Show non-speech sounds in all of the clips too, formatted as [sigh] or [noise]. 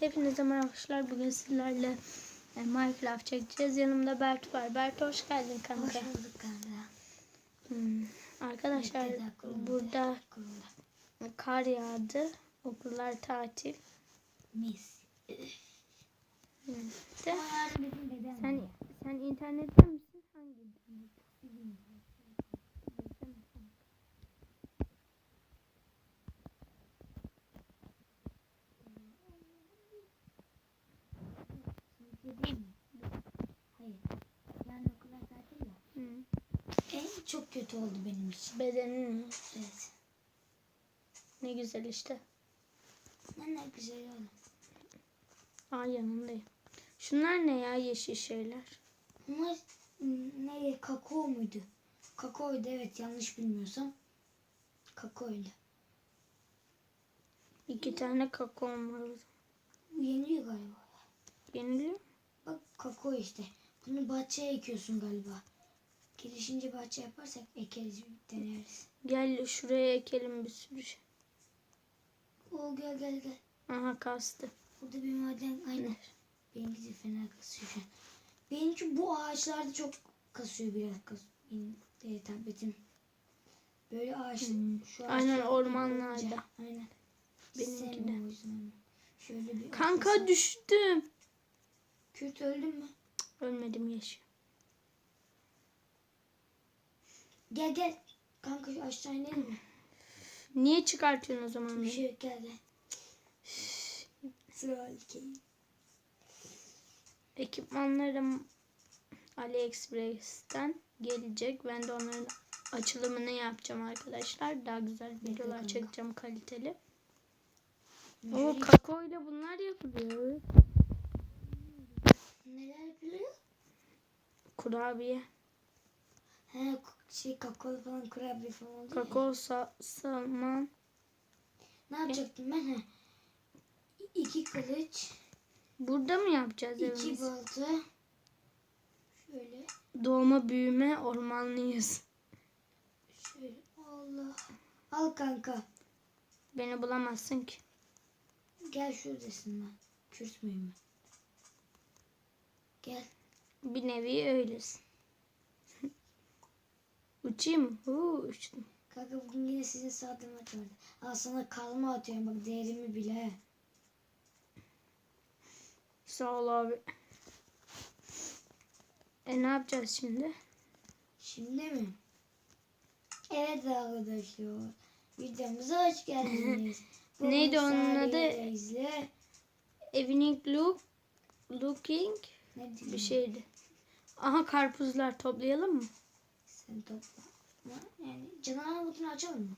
Hepinize merhabalar. Bugün sizlerle e, Minecraft çekeceğiz. Yanımda Bert var. Bert hoş geldin kanka. Hoş bulduk kanka. Hmm. Arkadaşlar burada kar yağdı. Okullar tatil. Mis. Dedem. sen sen internette misin? Hangi internet? Bizde değil mi? Hayır. Yani okullar tatil ya. Hmm. En çok kötü oldu benim için. Bedenin mi? Evet. Ne güzel işte. Ne ne güzel oldu. Aa yanındayım. Şunlar ne ya yeşil şeyler? Bunlar ne kakao muydu? Kakaoydu evet yanlış bilmiyorsam. Kakaoydu. İki tane kakao var. Bu yeniliyor galiba. Yeniliyor. Bak kakao işte. Bunu bahçeye ekiyorsun galiba. Gelişince bahçe yaparsak ekeriz deneriz. Gel şuraya ekelim bir sürü şey. Oo gel gel gel. Aha kastı. Burada bir maden aynen. Benimki de fena kasıyor şu an. Benimki bu ağaçlarda çok kasıyor biraz kas. Benim e, tabletim. Böyle ağaç. Hmm. Şu Aynen, ağaçlar ormanlarda. olunca- Aynen. Benimki de. Şöyle bir Kanka atlasam. düştüm. Kürt öldün mü? Ölmedim yaşıyor. Gel gel. Kanka şu aşağı inelim mi? Niye çıkartıyorsun o zaman Bir beni? şey yok gel gel. Ekipmanlarım AliExpress'ten gelecek. Ben de onların açılımını yapacağım arkadaşlar. Daha güzel videolar çekeceğim kaliteli. O Şöyle- kakao ile bunlar yapılıyor. Neler yapılıyor? Kurabiye. He şey kakao falan kurabiye falan oluyor. Kakao sa salman. Ne yapacaktım ben? He. İki kılıç, Burada mı yapacağız iki evimizi? balta. Şöyle, Doğma büyüme ormanlıyız. şöyle. Allah. Al kanka. Beni bulamazsın ki. Gel şuradasın lan. Kürt müyüm ben? Gel. Bir nevi öylesin. Uçayım? Huu, uçtum. Kanka bugün yine sizin saatimi vardı. Al sana kalma atıyorum bak değerimi bile. Sağ ol abi. E ne yapacağız şimdi? Şimdi mi? Evet arkadaşlar. Videomuza hoş geldiniz. [laughs] Neydi onun adı? Evening look, looking Ne bir şeydi. Aha karpuzlar toplayalım mı? Sen topla. Yani canavar modunu açalım mı?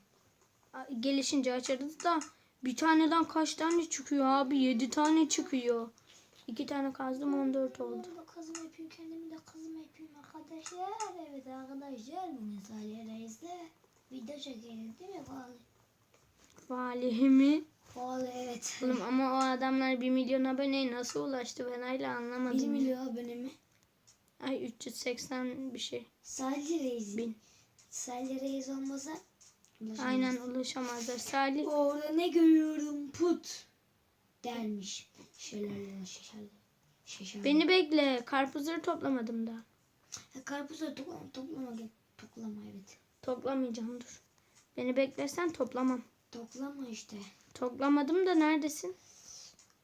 Gelişince açarız da bir taneden kaç tane çıkıyor abi? Yedi tane çıkıyor. İki tane kazdım 14 oldu. Ben de kazım yapayım kendimi de kazım yapayım arkadaşlar. Evet arkadaşlar bugün Salih Reis'le video çekelim değil mi Fali? Valihimi. Fali evet. Oğlum ama o adamlar 1 milyon aboneye nasıl ulaştı ben hala anlamadım. 1 ya. milyon abone mi? Ay 380 bir şey. Salih Reis. Bin. Salih Reis olmasa ulaşamaz. Aynen ulaşamazlar. Salih Orada ne görüyorum put dermiş. Şelale şeşale. Şeşale. beni bekle. Karpuzları toplamadım daha. Ya karpuzları toplama, toplama gel. Toplama evet. Toplamayacağım dur. Beni beklersen toplamam. Toplama işte. Toplamadım da neredesin?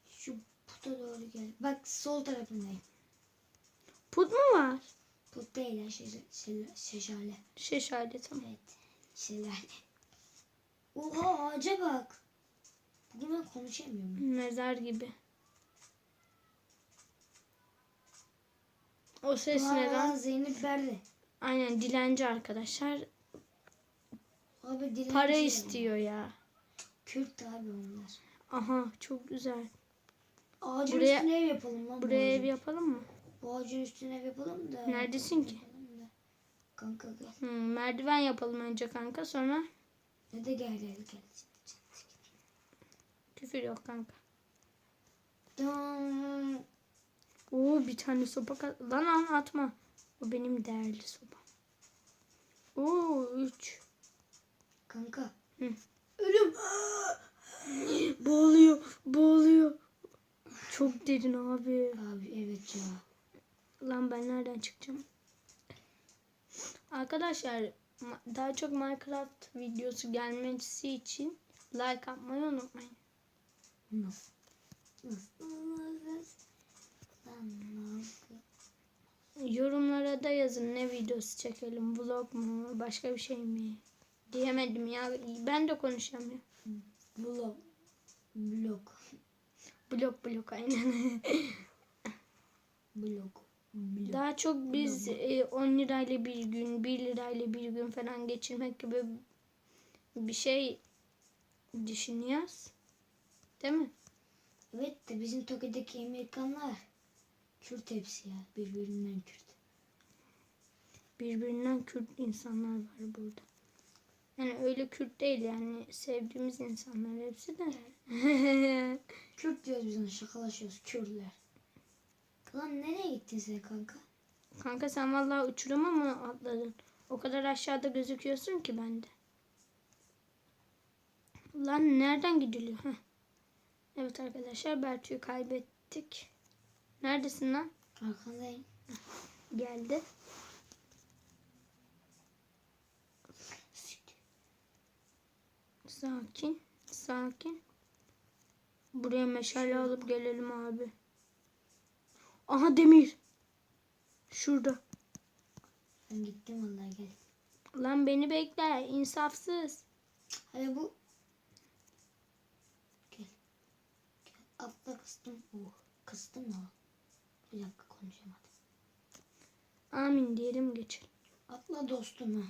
Şu puta doğru gel. Bak sol tarafındayım. Put mu var? Put değil ya şeşale. Şeşale. şeşale. Şeşade tamam. Evet. Şelale. Oha ağaca bak. Bugün ben konuşamıyorum. Mezar gibi. O ses Aa, lan? Zeynep verdi. Aynen dilenci arkadaşlar. Abi dilenci Para ya. istiyor ya. Kürt abi onlar. Aha çok güzel. Ağacın Buraya- üstüne ev yapalım lan. bu Buraya ev yapalım mı? Bu ağacın üstüne yapalım da. Neredesin ki? Da. Kanka gel. Hmm, merdiven yapalım önce kanka sonra Ne de gel gel gel. küfür yok kanka. Tamam. Oo bir tane sopa lan lan atma. O benim değerli sopam. Oo 3. Kanka. Hı. Ölüm. [gasps] Boğuluyor, boğuluyor. Çok derin abi. Abi evet ya. Lan ben nereden çıkacağım? Arkadaşlar daha çok Minecraft videosu gelmesi için like atmayı unutmayın. Nasıl? Yorumlara da yazın ne videosu çekelim. Vlog mu? Başka bir şey mi? Diyemedim ya. Ben de konuşamıyorum. Blok. Blok. Blok blok aynen. Blok. Blok. Daha çok biz e, 10 lirayla bir gün, 1 lirayla bir gün falan geçirmek gibi bir şey düşünüyoruz. Değil mi? Evet de bizim Tokyo'daki Amerikanlar Kürt hepsi ya. Birbirinden Kürt. Birbirinden Kürt insanlar var burada. Yani öyle Kürt değil yani sevdiğimiz insanlar hepsi de. Kürt diyoruz biz ona şakalaşıyoruz. Kürtler. Lan nereye gittin sen kanka? Kanka sen vallahi uçuruma mı atladın? O kadar aşağıda gözüküyorsun ki bende. Lan nereden gidiliyor? Heh. Evet arkadaşlar Bertu'yu kaybettik. Neredesin lan? Arkandayım. Geldi. Sakin. Sakin. Buraya meşale alıp gelelim abi. Aha demir. Şurada. Ben gittim vallahi gel. Lan beni bekle. insafsız. Hadi bu. Gel. Gel. Atla kıstım. Oh. Kıstım ya. Bir dakika konuşamadım. Amin diyelim geçelim. Atla dostum ha.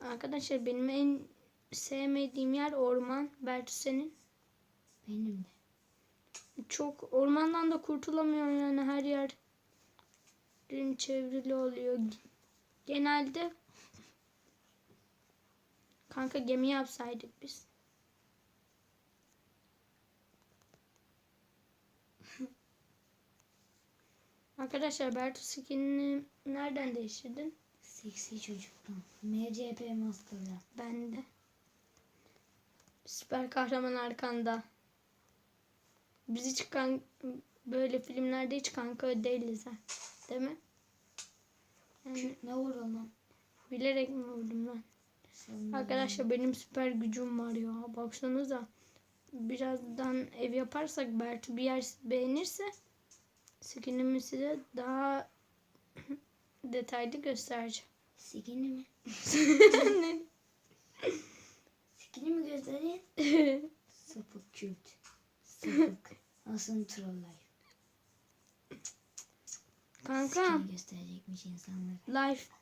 Arkadaşlar benim en sevmediğim yer orman. Bertu senin. Benim de. Çok ormandan da kurtulamıyor yani her yer çevrili oluyor. Genelde kanka gemi yapsaydık biz. [laughs] Arkadaşlar Bertu skinini nereden değiştirdin? Seksi çocuktan. MCP Master'dan. Ben de. Süper kahraman arkanda. Biz hiç kan böyle filmlerde hiç kanka değiliz ha. Değil mi? Yani ne vurdu lan? bilerek mi vurdum lan? Sen Arkadaşlar benim süper gücüm var ya. Baksanıza. Birazdan ev yaparsak Bertu bir yer beğenirse skinimi size daha [clears throat] detaylı göstereceğim. Sikini mi? [laughs] Sikini mi göstereyim? [laughs] Sapık Kürt. Nasıl trollayım? Kanka gösterecekmiş insanlar. Life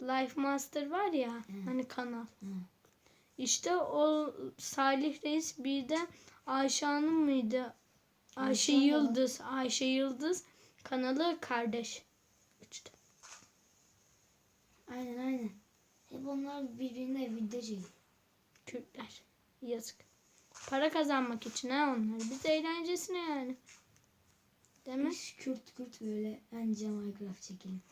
Life Master var ya hani kanal. Hı. İşte o Salih Reis bir de Ayşe Hanım mıydı? Ayşe Ayşe Yıldız. Ayşe Yıldız kanalı kardeş. İşte. Aynen aynen. Hep onlar birbirine video çekiyor. Kürtler. Yazık. Para kazanmak için ha onlar. Biz eğlencesine yani. Değil mi? Kürt Kürt böyle anca Minecraft çekelim.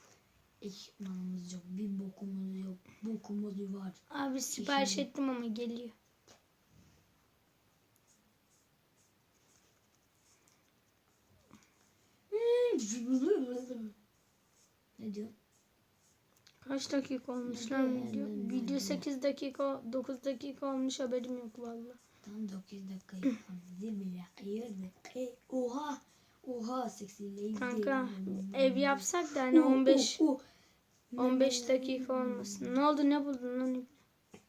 Ekipmanımız yok. Bir bokumuz yok. Bokumuz var. Abi sipariş ettim ama geliyor. Ne diyor? Kaç dakika olmuş lan video? Video 8 dakika 9 dakika olmuş haberim yok valla. Tam 9 dakika yapamadı bile. Hayırdır? E, oha. Oha seksi Kanka ev yapsak da hani 15 15 dakika olmasın. Ne oldu ne buldun lan?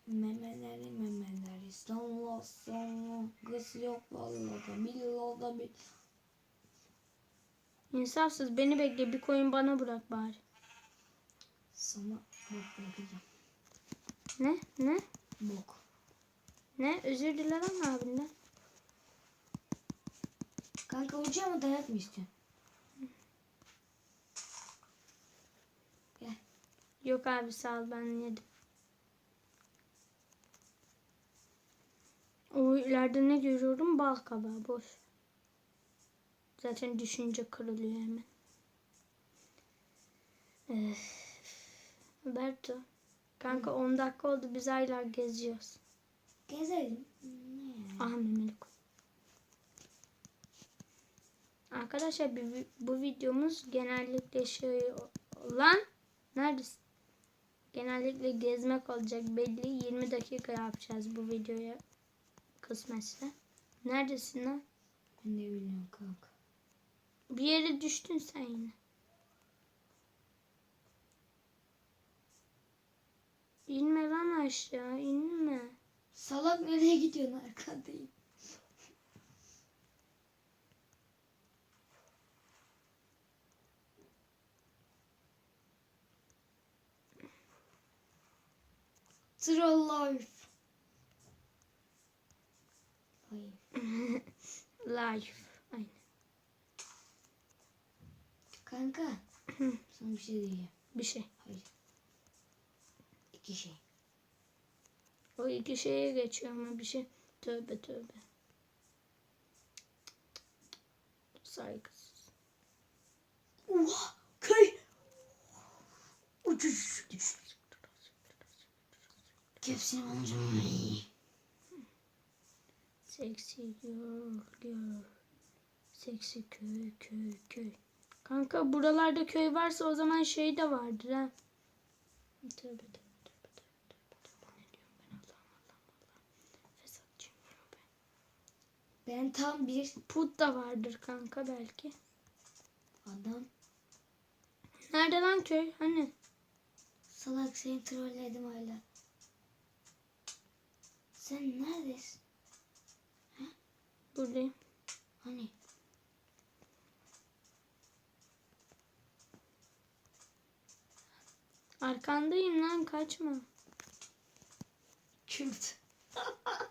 Memeleri memeleri salla salla Kız yok vallahi billahi da bir İnsafsız beni bekle bir koyun bana bırak bari. Sana bok bırakacağım Ne? Ne? Bok Ne? Özür dilerim abinden. Kanka uçağı mı dayak mı istiyorsun? Gel Yok abi sağ ol ben yedim. O ileride ne görüyorum? Bal kabağı boş. Zaten düşünce kırılıyor hemen. Öf. Berto. Kanka 10 dakika oldu biz hala geziyoruz. Gezelim Ne? Ah memelik. Arkadaşlar bir- bu videomuz genellikle şey olan neredesin? Genellikle gezmek olacak belli 20 dakika yapacağız bu videoya kısmetse. Neredesin lan? Ben de bilmiyorum kanka. Bir yere düştün sen yine. İnme lan aşağı inme. Salak nereye gidiyorsun arkadayım. Troll life. Life. Life. Aynen. Kanka. Sana bir şey diyeceğim. Bir şey. Hayır. İki şey. O iki şeye geçiyor ama bir şey. Tövbe tövbe. Saygısız. Oha! Köy! Uçuş düştü. Hepsini alacağım. Seksi girl girl. Seksi köy köy köy. Kanka buralarda köy varsa o zaman şey de vardır ha. Tövbe tövbe tövbe tövbe. Ne diyorum ben Allah'ım Allah'ım Allah'ım. Fesatçıyım ya ben. Ben tam bir Put da vardır kanka belki. adam. Nerede lan köy? Hani? Salak seni trolledim hala. Sen neredesin? Buradayım. Hani? Arkandayım lan kaçma. Kürt. [laughs]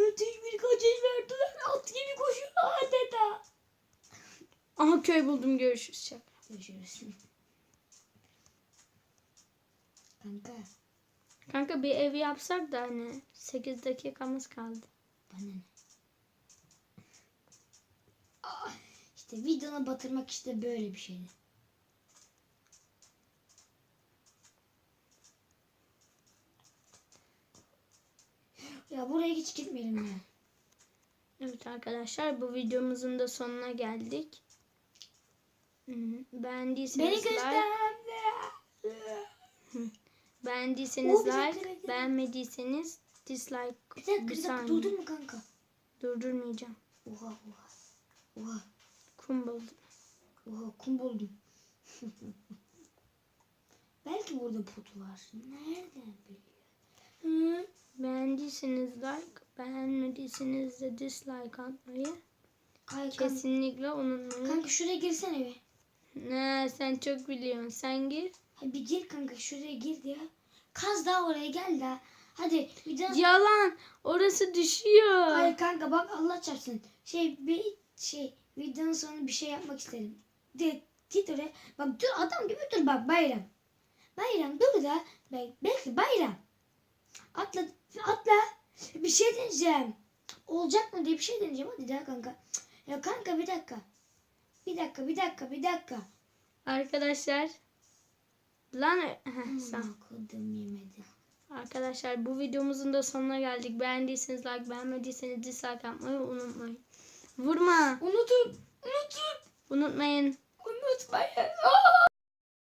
Müthiş bir kaçış verdiler. At gibi koşuyor adeta. Aha köy buldum görüşürüz. Görüşürüz. Kanka Kanka bir ev yapsak da hani 8 dakikamız kaldı. bana ne? Ah, İşte videonu batırmak işte böyle bir şeydi. Ya buraya hiç gitmeyelim ya. Evet arkadaşlar bu videomuzun da sonuna geldik. Beğendiyseniz Beni like, göster. beğendiyseniz like, beğenmediyseniz dislike. Bir dakika Bir dakika durdun mu kanka? Durdurmayacağım. Oha oha. Oha. Kum buldum. Oha kum buldum. [laughs] Belki burada put var. Nereden biliyor? Hı? Beğendiyseniz like, beğenmediyseniz de dislike atmayı kanka, kesinlikle unutmayın. kanka şuraya girsene bir. Ne sen çok biliyorsun. Sen gir. Hadi bir gir kanka şuraya gir ya. Kaz daha oraya gel daha. Hadi bir daha. Yalan. Orası düşüyor. Hayır kanka bak Allah çarpsın. Şey bir şey videonun sonunda bir şey yapmak istedim. De, git oraya. Bak dur adam gibi dur bak bayram. Bayram dur da. Bekle bayram. Atla atla. Bir şey deneyeceğim. Olacak mı diye bir şey deneyeceğim. Hadi daha kanka. Ya kanka bir dakika. Bir dakika bir dakika bir dakika. Arkadaşlar. Lan kodum yemedi. Arkadaşlar bu videomuzun da sonuna geldik. Beğendiyseniz like, beğenmediyseniz dislike yapmayı unutmayın. Vurma. Unutun. Unutun. Unutmayın. Unutmayın. Aa!